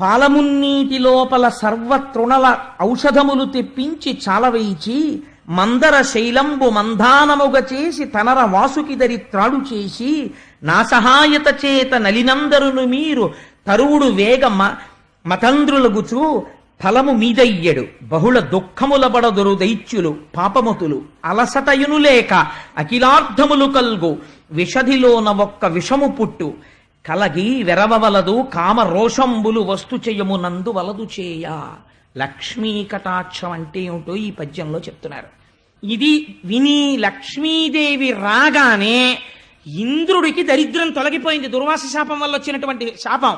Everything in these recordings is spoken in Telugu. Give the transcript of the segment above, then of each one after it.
పాలమున్నీటి లోపల సర్వతృణల ఔషధములు తెప్పించి చాలవేయిచి మందర శైలంబు మంధానముగ చేసి తనర వాసుకిదరి త్రాడు చేసి నా సహాయత చేత నలినందరును మీరు తరువుడు వేగ మ- మతంద్రులగుచు ఫలము మీదయ్యడు. బహుళ దుఃఖముల బడదురు దైత్యులు పాపమతులు. అలసటయును లేక అఖిలార్థములు కల్గు. విషధిలోన ఒక్క విషము పుట్టు. కలగి వెరవవలదు కామ రోషంబులు వస్తు చేయమునందు నందు వలదు చేయ. లక్ష్మీ కటాక్షం అంటే ఏమిటో ఈ పద్యంలో చెప్తున్నారు. ఇది విని లక్ష్మీదేవి రాగానే ఇంద్రుడికి దరిద్రం తొలగిపోయింది. దుర్వాస శాపం వల్ల వచ్చినటువంటి శాపం.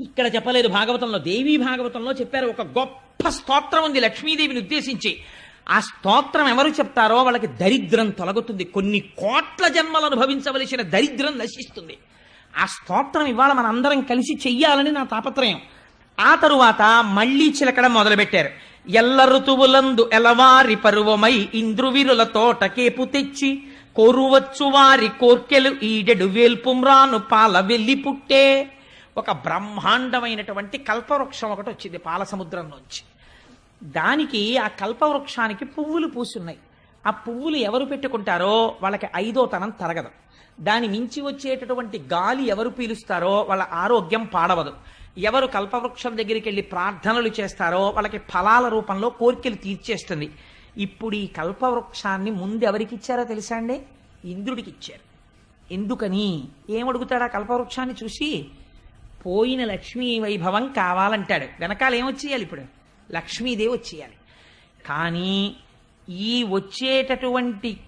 ఇక్కడ చెప్పలేదు భాగవతంలో. దేవీ భాగవతంలో చెప్పారు. ఒక గొప్ప స్తోత్రం ఉంది లక్ష్మీదేవిని ఉద్దేశించి. ఆ స్తోత్రం ఎవరు చెప్తారో వాళ్ళకి దరిద్రం తొలగుతుంది. కొన్ని కోట్ల జన్మలు అనుభవించవలసిన దరిద్రం నశిస్తుంది. ఆ స్తోత్రం ఇవాళ మనందరం కలిసి చెయ్యాలని నా తాపత్రయం. ఆ తరువాత మళ్ళీ చిలకడం మొదలుపెట్టారు. ఎల్ల ఋతువులందు ఎలవారి పరువమై ఇంద్రువిరుల తోటకేపు తెచ్చి కోరువచ్చు వారి కోర్కెలు ఈడెడు వేల్పుమ్రాను పాల వెళ్ళి పుట్టే. ఒక బ్రహ్మాండమైనటువంటి కల్పవృక్షం ఒకటి వచ్చింది పాల సముద్రం నుంచి. దానికి ఆ కల్పవృక్షానికి పువ్వులు పూసున్నాయి. ఆ పువ్వులు ఎవరు పెట్టుకుంటారో వాళ్ళకి ఐదో తనం తరగదు. దాని మించి వచ్చేటటువంటి గాలి ఎవరు పీలుస్తారో వాళ్ళ ఆరోగ్యం పాడవదు. ఎవరు కల్పవృక్షం దగ్గరికి వెళ్ళి ప్రార్థనలు చేస్తారో వాళ్ళకి ఫలాల రూపంలో కోరికలు తీర్చేస్తుంది. ఇప్పుడు ఈ కల్పవృక్షాన్ని ముందు ఎవరికి ఇచ్చారో తెలుసా అండి? ఇంద్రుడికి ఇచ్చారు. ఎందుకని? ఏమడుగుతాడు ఆ కల్పవృక్షాన్ని చూసి? పోయిన లక్ష్మీ వైభవం కావాలంటాడు. వెనకాల ఏమొచ్చేయాలి ఇప్పుడు? లక్ష్మీదేవి వచ్చేయాలి. కానీ ఈ వచ్చేటటువంటి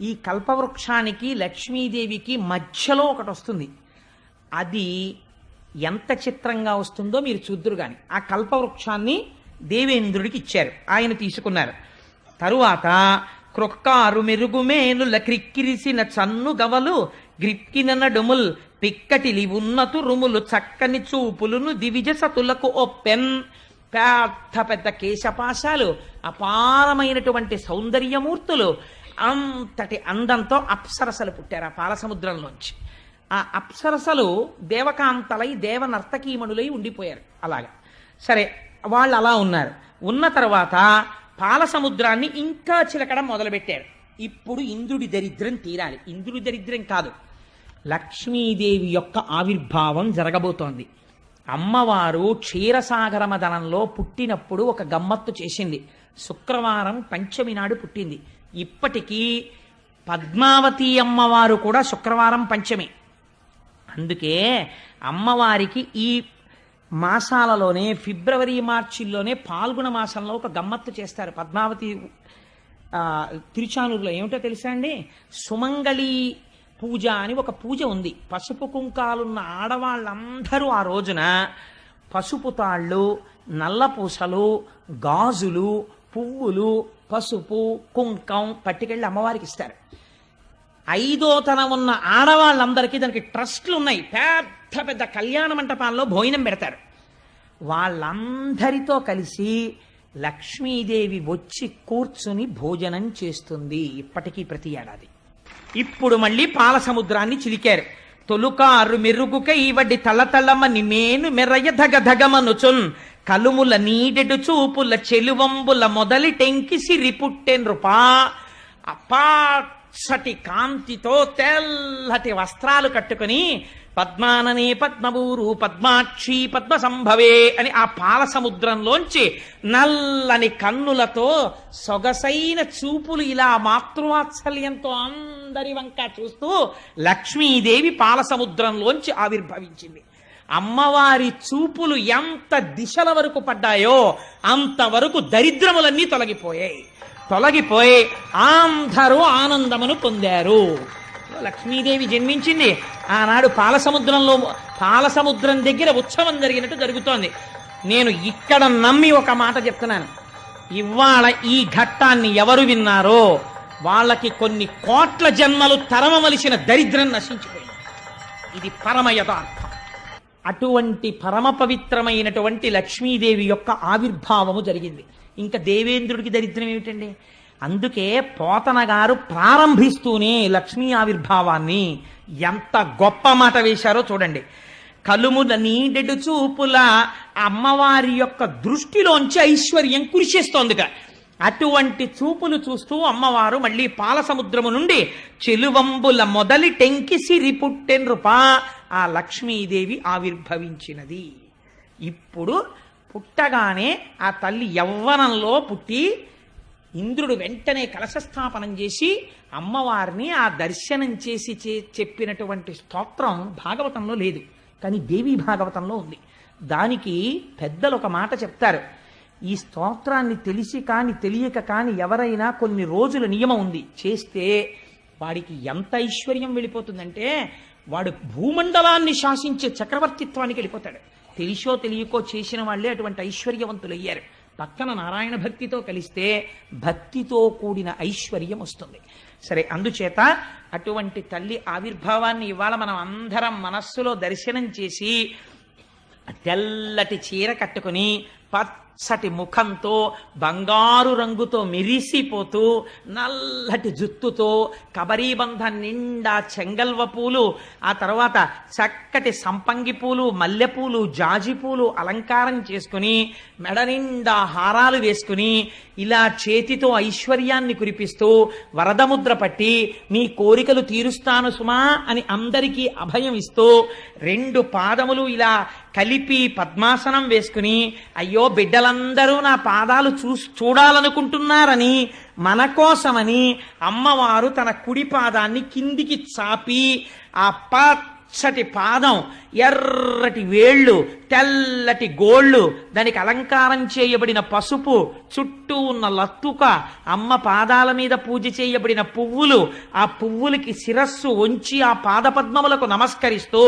ఈ కల్పవృక్షానికి లక్ష్మీదేవికి మధ్యలో ఒకటి వస్తుంది. అది ఎంత చిత్రంగా వస్తుందో మీరు చూద్దురు కానీ ఆ కల్పవృక్షాన్ని దేవేంద్రుడికి ఇచ్చారు. ఆయన తీసుకున్నారు. తరువాత క్రొక్కారు మెరుగుమేనుల క్రిక్కిరిసిన చన్ను గవలు గ్రిక్కిన నడుముల్ పిక్కటిలి ఉన్నతు రుములు చక్కని చూపులును దివిజ సతులకు ఒప్పెన్. పెద్ద పెద్ద కేశపాశాలు అపారమైనటువంటి సౌందర్యమూర్తులు అంతటి అందంతో అప్సరసలు పుట్టారు ఆ పాలసముద్రంలోంచి. ఆ అప్సరసలు దేవకాంతలై దేవ నర్తకీమణులై ఉండిపోయారు అలాగా. సరే వాళ్ళు అలా ఉన్నారు. ఉన్న తర్వాత పాల సముద్రాన్ని ఇంకా చిలకడం మొదలుపెట్టారు. ఇప్పుడు ఇంద్రుడి దరిద్రం తీరాలి. ఇంద్రుడి దరిద్రం కాదు. లక్ష్మీదేవి యొక్క ఆవిర్భావం జరగబోతోంది. అమ్మవారు క్షీరసాగర మదనంలో పుట్టినప్పుడు ఒక గమ్మత్తు చేసింది. శుక్రవారం పంచమి నాడు పుట్టింది. ఇప్పటికీ పద్మావతి అమ్మవారు కూడా శుక్రవారం పంచమి. అందుకే అమ్మవారికి ఈ మాసాలలోనే ఫిబ్రవరి మార్చిల్లోనే పాల్గొన మాసంలో ఒక గమ్మత్తు చేస్తారు. పద్మావతి తిరుచానూరులో ఏమిటో తెలుసా అండి? సుమంగళి పూజ అని ఒక పూజ ఉంది. పసుపు కుంకాలున్న ఆడవాళ్ళందరూ ఆ రోజున పసుపు తాళ్ళు నల్లపూసలు గాజులు పువ్వులు పసుపు కుంకం పట్టుకెళ్ళి అమ్మవారికి ఇస్తారు. ఐదో తనం ఉన్న ఆడవాళ్ళందరికీ దానికి ట్రస్ట్లు ఉన్నాయి పెద్ద పెద్ద కళ్యాణ మంటపాల్లో భోజనం పెడతారు. వాళ్ళందరితో కలిసి లక్ష్మీదేవి వచ్చి కూర్చుని భోజనం చేస్తుంది ఇప్పటికీ ప్రతి ఏడాది. ఇప్పుడు మళ్ళీ పాల సముద్రాన్ని చిలికారు. తొలుకారు మెరుగుక ఈవడి తలతలమని మేను మెరయ ధగ ధగమనుచున్. కలుముల నీడెడు చూపుల చెలువంబుల మొదలి టెంకి సిరి పుట్టెన్రుపా అపాసటి కాంతితో తెల్లటి వస్త్రాలు కట్టుకుని పద్మాననే పద్మవూరు పద్మాక్షి పద్మ సంభవే అని ఆ పాల సముద్రంలోంచి నల్లని కన్నులతో సొగసైన చూపులు ఇలా మాతృవాత్సల్యంతో అందరి వంక చూస్తూ లక్ష్మీదేవి పాల సముద్రంలోంచి ఆవిర్భవించింది. అమ్మవారి చూపులు ఎంత దిశల వరకు పడ్డాయో అంతవరకు దరిద్రములన్నీ తొలగిపోయాయి. తొలగిపోయి అందరూ ఆనందమును పొందారు. లక్ష్మీదేవి జన్మించింది. ఆనాడు పాలసముద్రంలో పాలసముద్రం దగ్గర ఉత్సవం జరిగినట్టు జరుగుతోంది. నేను ఇక్కడ నమ్మి ఒక మాట చెప్తున్నాను. ఇవాళ ఈ ఘట్టాన్ని ఎవరు విన్నారో వాళ్ళకి కొన్ని కోట్ల జన్మలు తరమవలసిన దరిద్రం నశించిపోయింది. ఇది పరమ యథార్థం అటువంటి పరమ పవిత్రమైనటువంటి లక్ష్మీదేవి యొక్క ఆవిర్భావము జరిగింది. ఇంకా దేవేంద్రుడికి దరిద్రం ఏమిటండి? అందుకే పోతన గారు ప్రారంభిస్తూనే లక్ష్మీ ఆవిర్భావాన్ని ఎంత గొప్ప మాట వేశారో చూడండి. కలుముల నీడెడు చూపుల అమ్మవారి యొక్క దృష్టిలోంచి ఐశ్వర్యం కురిసేస్తోందిట. అటువంటి చూపులు చూస్తూ అమ్మవారు మళ్ళీ పాల సముద్రము నుండి చెలువంబుల మొదలి టెంకి సిరి పుట్టెన్రుపా ఆ లక్ష్మీదేవి ఆవిర్భవించినది. ఇప్పుడు పుట్టగానే ఆ తల్లి యవ్వనంలో పుట్టి ఇంద్రుడు వెంటనే కలశస్థాపనం చేసి అమ్మవారిని ఆ దర్శనం చేసి చే- చెప్పినటువంటి స్తోత్రం భాగవతంలో లేదు. కానీ దేవీ భాగవతంలో ఉంది. దానికి పెద్దలు ఒక మాట చెప్తారు. ఈ స్తోత్రాన్ని తెలిసి కాని తెలియక కాని ఎవరైనా కొన్ని రోజుల నియమం ఉంది. చేస్తే వాడికి ఎంత ఐశ్వర్యం వెళ్ళిపోతుందంటే వాడు భూమండలాన్ని శాసించే చక్రవర్తిత్వానికి వెళ్ళిపోతాడు. తెలిసో తెలియకో చేసిన వాళ్ళే అటువంటి ఐశ్వర్యవంతులు అయ్యారు పక్కన నారాయణ భక్తితో కలిస్తే భక్తితో కూడిన ఐశ్వర్యం వస్తుంది. సరే అందుచేత అటువంటి తల్లి ఆవిర్భావాన్ని ఇవాళ మనం అందరం మనస్సులో దర్శనం చేసి తెల్లటి చీర కట్టుకుని పచ్చటి ముఖంతో బంగారు రంగుతో మెరిసిపోతూ నల్లటి జుత్తుతో కబరీబంధం నిండా చెంగల్వ పూలు ఆ తర్వాత చక్కటి సంపంగి పూలు మల్లెపూలు జాజిపూలు అలంకారం చేసుకుని మెడ నిండా హారాలు వేసుకుని ఇలా చేతితో ఐశ్వర్యాన్ని కురిపిస్తూ వరదముద్ర పట్టి నీ కోరికలు తీరుస్తాను సుమా అని అందరికీ అభయం ఇస్తూ రెండు పాదములు ఇలా కలిపి పద్మాసనం వేసుకుని అయ్యో ప్రజలందరూ నా పాదాలు చూ చూడాలనుకుంటున్నారని మన కోసమని అమ్మవారు తన కుడి పాదాన్ని కిందికి చాపి ఆ పచ్చటి పాదం ఎర్రటి వేళ్ళు తెల్లటి గోళ్ళు దానికి అలంకారం చేయబడిన పసుపు చుట్టూ ఉన్న లత్తుక అమ్మ పాదాల మీద పూజ చేయబడిన పువ్వులు ఆ పువ్వులకి శిరస్సు ఉంచి ఆ పాదపద్మములకు నమస్కరిస్తూ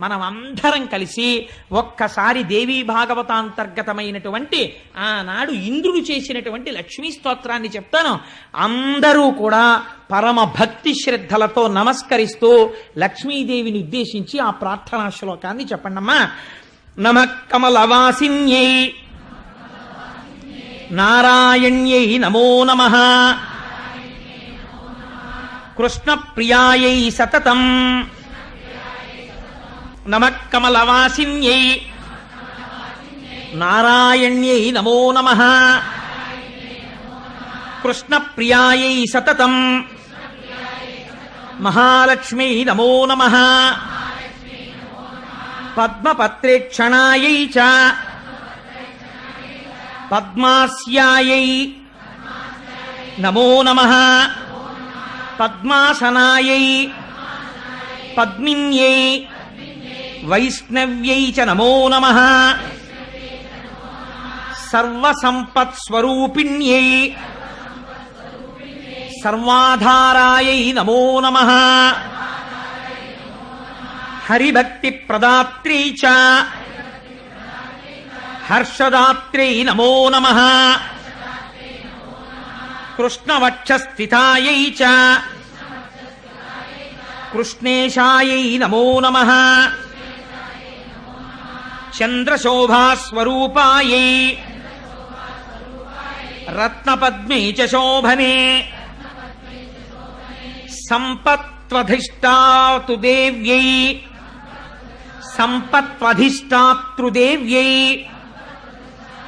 మనం అందరం కలిసి ఒక్కసారి దేవీ భాగవతాంతర్గతమైనటువంటి ఆనాడు ఇంద్రుడు చేసినటువంటి లక్ష్మీ స్తోత్రాన్ని చెప్తాను. అందరూ కూడా పరమ భక్తి శ్రద్ధలతో నమస్కరిస్తూ లక్ష్మీదేవిని ఉద్దేశించి ఆ ప్రార్థనా శ్లోకాన్ని చెప్పండమ్మా. నమ కమలవాసిన్యై. నారాయణ్యై నమో నమ. కృష్ణప్రియాయై సతతం. నమ కమలవాసిన్యై. నారాయణ్యై నమో నమ. కృష్ణప్రియాయై సతతం. మహాలక్ష్మీ నమో నమ. పద్మపత్రేక్షణాయై చ. పద్మాస్యాయై నమో నమ. పద్మాసనాయై పద్మిన్యై వైష్ణవ్యై చ నమో నమ. సర్వసంపత్స్వరూపిణ్యై సర్వాధారాయై నమో నమ. హరిభక్తి ప్రదాత్రీ చ. హర్షదాత్ర్యై నమో నమ. కృష్ణవక్షస్థితాయై చ. కృష్ణేశాయై నమో నమ. చంద్రశోభాస్వరూపాయై. రత్నపద్మే చ శోభనే. సంపత్వధిష్టాతు దేవ్యై. సంపత్వధిష్టాతృదేవ్యై.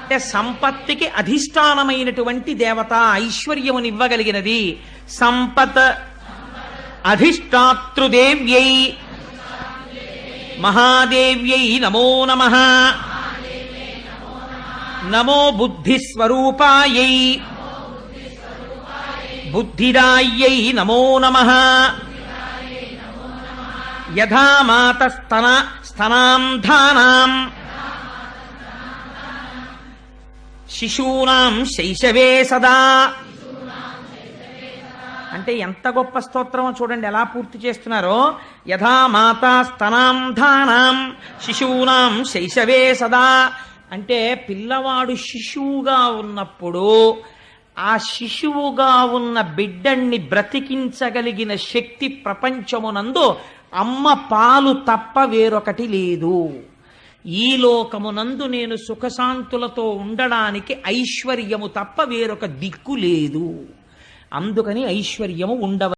అంటే సంపత్తికి అధిష్టానమైనటువంటి దేవత ఐశ్వర్యమునివ్వగలిగినది. సంపత్ అధిష్టాతృదేవ్యై. మహాదేవ్యై నమో నమ. నమో బుద్ధిస్వరూపాయై. బుద్ధిదాయ్యై నమో నమ. యథా మాతస్తన స్తనాంధానాం శిశూనాం శైశవే సదా. అంటే ఎంత గొప్ప స్తోత్రమో చూడండి ఎలా పూర్తి చేస్తున్నారో. యథా మాతా స్తనాంధానాం శిశూనాం శైశవే సదా. అంటే పిల్లవాడు శిశువుగా ఉన్నప్పుడు ఆ శిశువుగా ఉన్న బిడ్డణ్ణి బ్రతికించగలిగిన శక్తి ప్రపంచమునందు అమ్మ పాలు తప్ప వేరొకటి లేదు. ఈ లోకమునందు నేను సుఖశాంతులతో ఉండడానికి ఐశ్వర్యము తప్ప వేరొక దిక్కు లేదు. అందుకని ఐశ్వర్యము ఉండవ